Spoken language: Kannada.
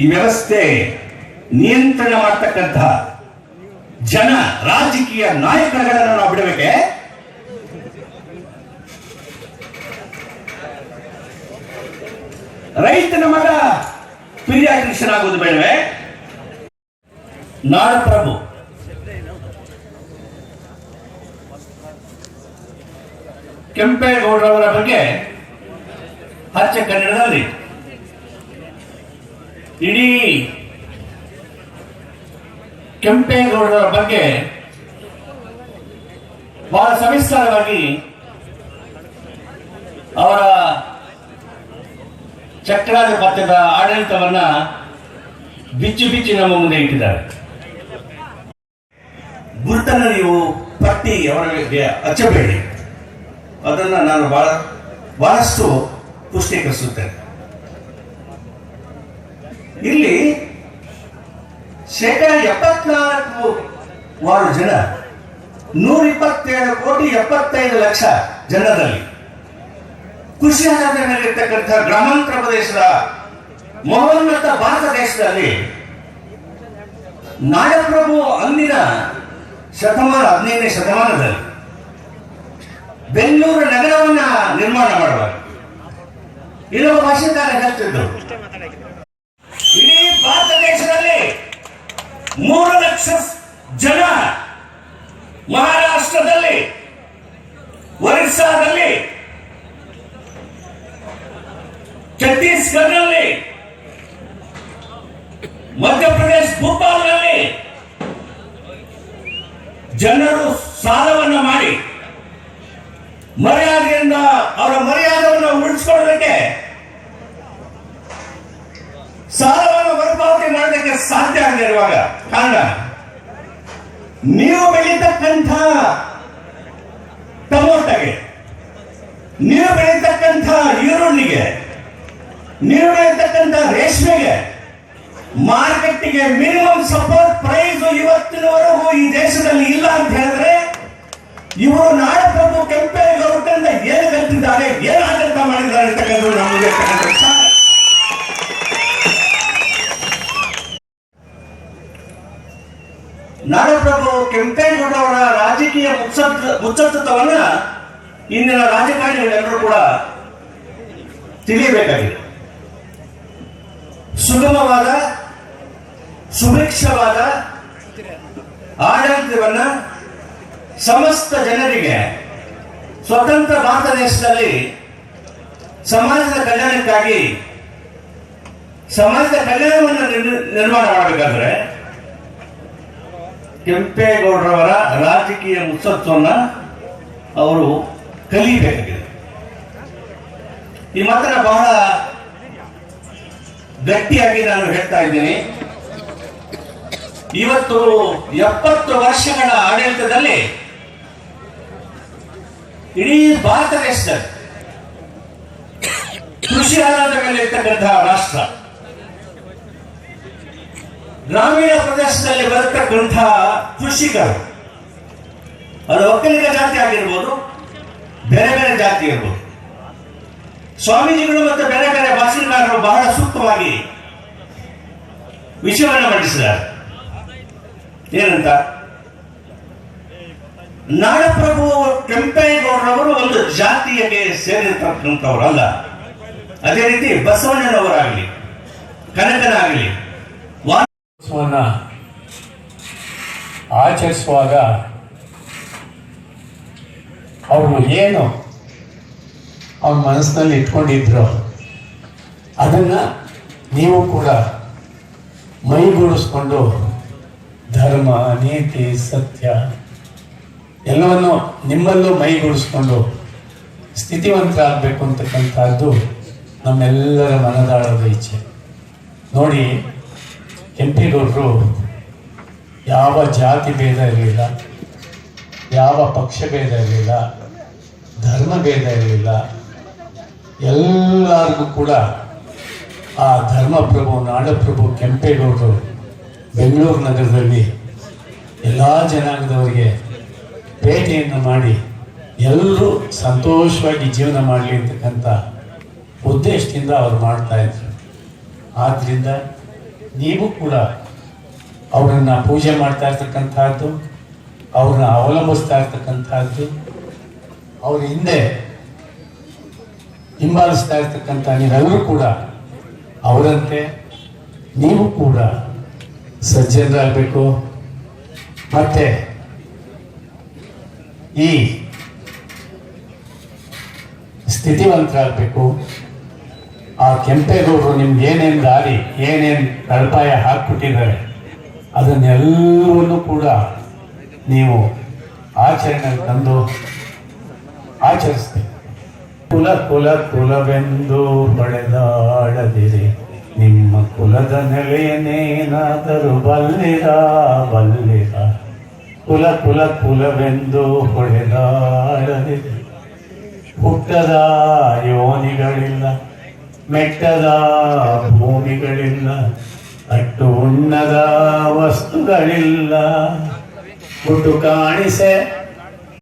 ಈ ವ್ಯವಸ್ಥೆ ನಿಯಂತ್ರಣ ಮಾಡ್ತಕ್ಕಂಥ ಜನ, ರಾಜಕೀಯ ನಾಯಕರುಗಳನ್ನು ನಾವು ಬಿಡಬೇಕೆ? ರೈತನ ಮಗ ಪಿರಿಯಾಟ್ರಿಷನ್ ಆಗೋದು ಬೇಡವೆ? ನಾಡಪ್ರಭು ಕೆಂಪೇಗೌಡರವರ ಬಗ್ಗೆ ಹಚ್ಚ ಕನ್ನಡದಲ್ಲಿ. ಇಡೀ ಕೆಂಪೇಗೌಡರ ಬಗ್ಗೆ ಬಹಳ ಸವಿಸ್ತಾರವಾಗಿ ಅವರ ಚಕ್ರಾಧಿಪತ್ಯದ ಆಡಳಿತವನ್ನ ಬಿಚ್ಚಿ ಬಿಚ್ಚಿ ನಮ್ಮ ಮುಂದೆ ಇಟ್ಟಿದ್ದಾರೆ. ಗುರುತನ್ನು ನೀವು ಪಟ್ಟಿ ಅವರಿಗೆ ಹಚ್ಚಬೇಡಿ ಅದನ್ನ ನಾನು ಬಹಳ ಬಹಳಷ್ಟು ಪುಷ್ಟೀಕರಿಸುತ್ತೇನೆ ಇಲ್ಲಿ ಶೇಕಡ ಎಪ್ಪತ್ನಾಲ್ಕು ವಾರು ಜನ ನೂರ ಇಪ್ಪತ್ತೇಳು ಕೋಟಿ ಎಪ್ಪತ್ತೈದು ಲಕ್ಷ ಜನರಲ್ಲಿ. ಕೃಷಿ ಆಧಾರದಲ್ಲಿರ್ತಕ್ಕಂಥ ಗ್ರಾಮಾಂತರ ಪ್ರದೇಶದ ಮಹೋನ್ನತ ಭಾರತ ದೇಶದಲ್ಲಿ ನಾಯಪ್ರಭು ಅಂದಿನ ಶತಮಾನ, ಹದಿನೈದನೇ ಶತಮಾನದಲ್ಲಿ ಬೆಂಗಳೂರು ನಗರವನ್ನ ನಿರ್ಮಾಣ ಮಾಡುವಾಗ ಇನ್ನೊಬ್ಬ ಭಾಷೆಕಾರ ಹೇಳ್ತಿದ್ರು. ಇಡೀ ಭಾರತ ದೇಶದಲ್ಲಿ ಮೂರು ಲಕ್ಷ ಜನ ಮಹಾರಾಷ್ಟ್ರದಲ್ಲಿ ಒರಿಸ್ಸಾದಲ್ಲಿ ಛತ್ತೀಸ್ಗಢದಲ್ಲಿ ಮಧ್ಯಪ್ರದೇಶ ಭೂಪಾಲ್ನಲ್ಲಿ ಜನರು ಸಾಲವನ್ನು ಮಾಡಿ ಮರ್ಯಾದೆಯಿಂದ ಅವರ ಮರ್ಯಾದೆಯನ್ನು ಉಳಿಸ್ಕೊಳ್ಳೋದಕ್ಕೆ ಸಾಲವನ್ನು ಮರುಪಾವತಿ ಮಾಡೋದಕ್ಕೆ ಸಾಧ್ಯ ಆಗಿರುವಾಗ ಕಾರಣ, ನೀವು ಬೆಳೀತಕ್ಕಂಥ ಟಮೋಟಗೆ, ನೀವು ಬೆಳೀತಕ್ಕಂಥ ಈರುಳ್ಳಿಗೆ, ನೀವು ಬೆಳೀತಕ್ಕಂಥ ರೇಷ್ಮೆಗೆ, ಮಾರ್ಕೆಟ್ಗೆ ಮಿನಿಮಮ್ ಸಪೋರ್ಟ್ ಪ್ರೈಸ್ ಇವತ್ತಿನವರೆಗೂ ಈ ದೇಶದಲ್ಲಿ ಇಲ್ಲ ಅಂತ ಹೇಳಿದ್ರೆ, ಇವರು ನಾಡಪ್ರಭು ಕೆಂಪೇಗೌಡರಿಂದ ಏನು ಕಲ್ತಿದ್ದಾರೆ ಏನು ಆಡಳಿತ ಮಾಡಿದ್ದಾರೆ ಅಂತಕ್ಕಂಥದ್ದು ನಮಗೆ ವಿಚಾರ. ರಾಜಕೀಯ ಮುತ್ಸದ್ ಮುಚ್ಚತ್ತವನ್ನ ಇಂದಿನ ರಾಜಕಾರಣಿಗಳೆಲ್ಲರೂ ಕೂಡ ತಿಳಿಯಬೇಕಾಗಿದೆ ಸುಗಮವಾದ, ಸುಭಿಕ್ಷವಾದ ಆಡಳಿತವನ್ನ ಸಮಸ್ತ ಜನರಿಗೆ ಸ್ವತಂತ್ರ ಭಾರತ ದೇಶದಲ್ಲಿ ಸಮಾಜದ ಕಲ್ಯಾಣಕ್ಕಾಗಿ, ಸಮಾಜದ ಕಲ್ಯಾಣವನ್ನು ನಿರ್- ನಿರ್ಮಾಣ ಮಾಡಬೇಕಾದ್ರೆ ಕೆಂಪೇಗೌಡರವರ ರಾಜಕೀಯ ಮುತ್ಸತ್ವವನ್ನು ಅವರು ಕಲಿಬೇಕಾಗಿದೆ ಈ ಮಾತ್ರ ಬಹಳ ಗಟ್ಟಿಯಾಗಿ ನಾನು ಹೇಳ್ತಾ ಇದ್ದೀನಿ. ಇವತ್ತು ಎಪ್ಪತ್ತು ವರ್ಷಗಳ ಆಡಳಿತದಲ್ಲಿ ಇಡೀ ಭಾರತ ದೇಶದಲ್ಲಿ ಕೃಷಿ ಆಧಾರದ ಇರ್ತಕ್ಕಂತಹ ರಾಷ್ಟ್ರ. ಗ್ರಾಮೀಣ ಪ್ರದೇಶದಲ್ಲಿ ಬರತಕ್ಕಂತಹ ಕೃಷಿಕರು. ಅದು ಒಕ್ಕಲಿಗ ಜಾತಿ ಆಗಿರ್ಬೋದು, ಬೇರೆ ಬೇರೆ ಜಾತಿ ಇರ್ಬೋದು. ಸ್ವಾಮೀಜಿಗಳು ಮತ್ತು ಬೇರೆ ಬೇರೆ ಭಾಷಣಕಾರರು ಬಹಳ ಸೂಕ್ತವಾಗಿ ವಿಷಯವನ್ನು ಮಂಡಿಸಿದ್ದಾರೆ. ಏನಂತ? ನಾಡಪ್ರಭು ಕೆಂಪೇಗೌಡರವರು ಒಂದು ಜಾತಿಯಗೆ ಸೇರಿರ್ತಕ್ಕಂಥವರಲ್ಲ ಅದೇ ರೀತಿ ಬಸವಣ್ಣನವರಾಗಲಿ, ಕನಕನಾಗಲಿ. ದಿವಸವನ್ನ ಆಚರಿಸುವಾಗ ಅವರು ಏನು ಅವ್ರ ಮನಸ್ಸಿನಲ್ಲಿ ಇಟ್ಕೊಂಡಿದ್ರು ಅದನ್ನ ನೀವು ಕೂಡ ಮೈಗೂಡಿಸ್ಕೊಂಡು ಧರ್ಮ, ನೀತಿ, ಸತ್ಯ ಎಲ್ಲವನ್ನು ನಿಮ್ಮಲ್ಲೂ ಮೈಗೂಡಿಸ್ಕೊಂಡು ಸ್ಥಿತಿವಂತರಾಗಬೇಕು ಅಂತಕ್ಕಂಥದ್ದು ನಮ್ಮೆಲ್ಲರ ಮನದಾಳದ ಇಚ್ಛೆ. ನೋಡಿ ಕೆಂಪೇಗೌಡರು ಯಾವ ಜಾತಿ ಭೇದ ಇರಲಿಲ್ಲ, ಯಾವ ಪಕ್ಷ ಭೇದ ಇರಲಿಲ್ಲ, ಧರ್ಮ ಭೇದ ಇರಲಿಲ್ಲ, ಎಲ್ಲರಿಗೂ ಕೂಡ ಆ ಧರ್ಮಪ್ರಭು ನಾಡಪ್ರಭು ಕೆಂಪೇಗೌಡರು ಬೆಂಗಳೂರು ನಗರದಲ್ಲಿ ಎಲ್ಲ ಜನಾಂಗದವರಿಗೆ ಭೇಟಿಯನ್ನು ಮಾಡಿ ಎಲ್ಲರೂ ಸಂತೋಷವಾಗಿ ಜೀವನ ಮಾಡಲಿ ಅಂತಕ್ಕಂಥ ಉದ್ದೇಶದಿಂದ ಅವರು ಮಾಡ್ತಾಯಿದ್ರು ಆದ್ದರಿಂದ ನೀವು ಕೂಡ ಅವರನ್ನ ಪೂಜೆ ಮಾಡ್ತಾ ಇರ್ತಕ್ಕಂಥದ್ದು, ಅವ್ರನ್ನ ಅವಲಂಬಿಸ್ತಾ ಇರ್ತಕ್ಕಂಥದ್ದು, ಅವ್ರ ಹಿಂದೆ ಹಿಂಬಾಲಿಸ್ತಾ ಇರ್ತಕ್ಕಂಥ ನೀವೆಲ್ಲರೂ ಕೂಡ ಅವರಂತೆ, ನೀವು ಕೂಡ ಸಜ್ಜನರಾಗಬೇಕು. ಮತ್ತೆ ಈ ಸ್ಥಿತಿವಂತರಾಗಬೇಕು. ಆ ಕೆಂಪೇಗೌಡರು ನಿಮ್ಗೆ ಏನೇನು ದಾರಿ, ಏನೇನು ತಳಪಾಯ ಹಾಕ್ಬಿಟ್ಟಿದ್ದಾರೆ, ಅದನ್ನೆಲ್ಲವನ್ನೂ ಕೂಡ ನೀವು ಆಚರಣೆ ತಂದು ಆಚರಿಸ್ತೀವಿ ಕುಲ ಕುಲ ಕುಲವೆಂದು ಬಳೆದಾಡದಿರಿ. ನಿಮ್ಮ ಕುಲದ ನೆಲೆಯನ್ನೇನಾದರೂ ಬಲ್ಲಿರ ಬಲ್ಲಿರ ಕುಲ ಕುಲ ಕುಲವೆಂದು ಹೊಳೆದಾಡದಿರಿ ಹುಟ್ಟದ ಯೋನಿಗಳಿಲ್ಲ. ಮೆಟ್ಟದ ಭೂಮಿಗಳಿಲ್ಲ ಅಟ್ಟು ಉಣ್ಣದ ವಸ್ತುಗಳಿಲ್ಲ. ಹುಟ್ಟು ಕಾಣಿಸೆ